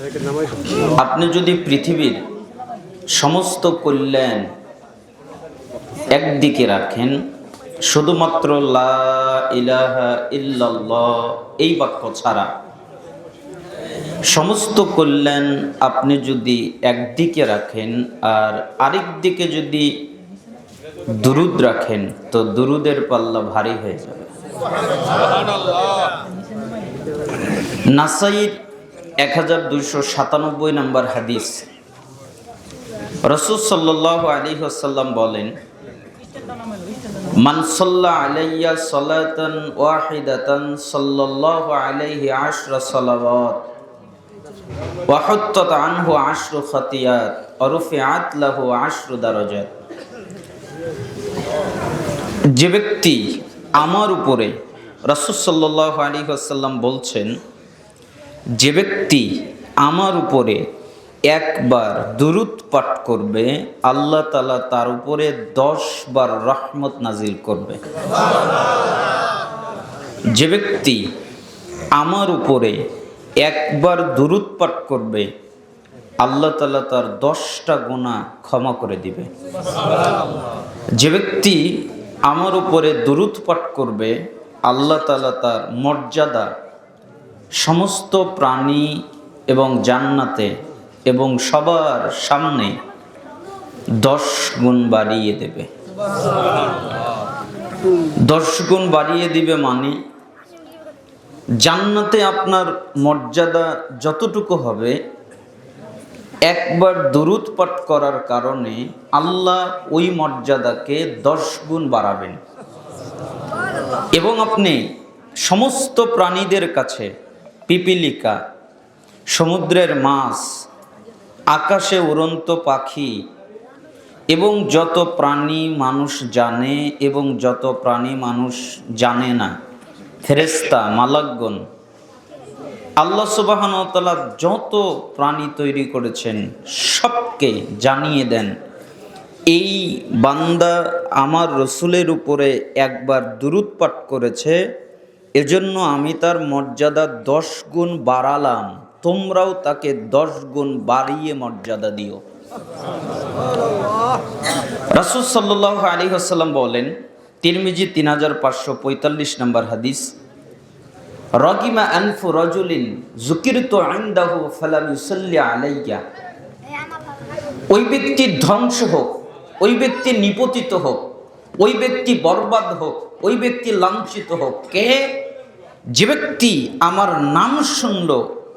আপনি যদি পৃথিবীর সমস্ত কল্যাণ একদিকে রাখেন, শুধুমাত্র লা ইলাহা এই বাক্য ছাড়া সমস্ত কল্যাণ আপনি যদি একদিকে রাখেন আর আরেক দিকে যদি দুরুদ রাখেন, তো দুরুদের পাল্লা ভারী হয়ে যাবে। নাসাইর এক হাজার দুইশো সাতানব্বই নম্বর হাদিস। রসুল সাল্লাহ আলী আসাল্লাম বলেন মানসল্লা আলাইয়া সলাতন ওয়াহিদাতন সাল্লাহ আলাইহি আশরা সালাওয়াত ওয়াহুত্তত আনহু আশরু খতিয়াত অরুফিআত লাহু আশরু দারাজাত। যে ব্যক্তি আমার উপরে রসুল সাল্লাহ আলী আসাল্লাম বলছেন যে ব্যক্তি আমার উপরে একবার দুরুদ পাঠ করবে, আল্লাহ তালা তার উপরে দশ বার রহমত নাজিল করবে। যে ব্যক্তি আমার উপরে একবার দুরুদ পাঠ করবে, আল্লাহ তালা তার দশটা গোনা ক্ষমা করে দিবে। যে ব্যক্তি আমার উপরে দুরুদ পাঠ করবে, আল্লাহ তালা তার মর্যাদা সমস্ত প্রাণী এবং জান্নাতে এবং সবার সামনে দশ গুণ বাড়িয়ে দেবে। দশ গুণ বাড়িয়ে দিবে মানে জান্নাতে আপনার মর্যাদা যতটুকু হবে, একবার দুরুদ পাঠ করার কারণে আল্লাহ ওই মর্যাদাকে দশ গুণ বাড়াবেন। এবং আপনি সমস্ত প্রাণীদের কাছে পিপিলিকা, সমুদ্রের মাছ, আকাশে উড়ন্ত পাখি এবং যত প্রাণী মানুষ জানে এবং যত প্রাণী মানুষ জানে না ফেরেস্তা মালাকগণ, আল্লাহ সুবাহনতালা যত প্রাণী তৈরি করেছেন, সবকে জানিয়ে দেন, এই বান্দা আমার রসুলের উপরে একবার দুরুদ পাঠ করেছে এজন্য আমি তার মর্যাদা দশ গুণ বাড়ালাম। তোমরাও তাকে দশ গুণ বাড়িয়ে মর্যাদা দিও। রাসুল সাল্লাহ আলী আসাল্লাম বলেন, তিরমিজি তিন হাজার পাঁচশো পঁয়তাল্লিশ নম্বর হাদিস, রগিমা আনফু রজুলিন জুকিরত আইন্দাহু ফালাম ইউসাল্লি আলাইয়া। ওই ব্যক্তির ধ্বংস হোক, ওই ব্যক্তি নিপতিত হোক ওই ব্যক্তি বরবাদ হোক, ওই ব্যক্তি লাঞ্ছিত হোক, কে? যে ব্যক্তি আমার নাম শুনল,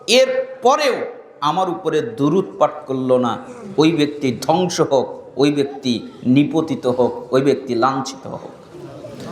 এর পরেও আমার উপরে দুরুদ পাঠ করল না। ওই ব্যক্তি ধ্বংস হোক, ওই ব্যক্তি নিপতিত হোক, ওই ব্যক্তি লাঞ্ছিত হোক।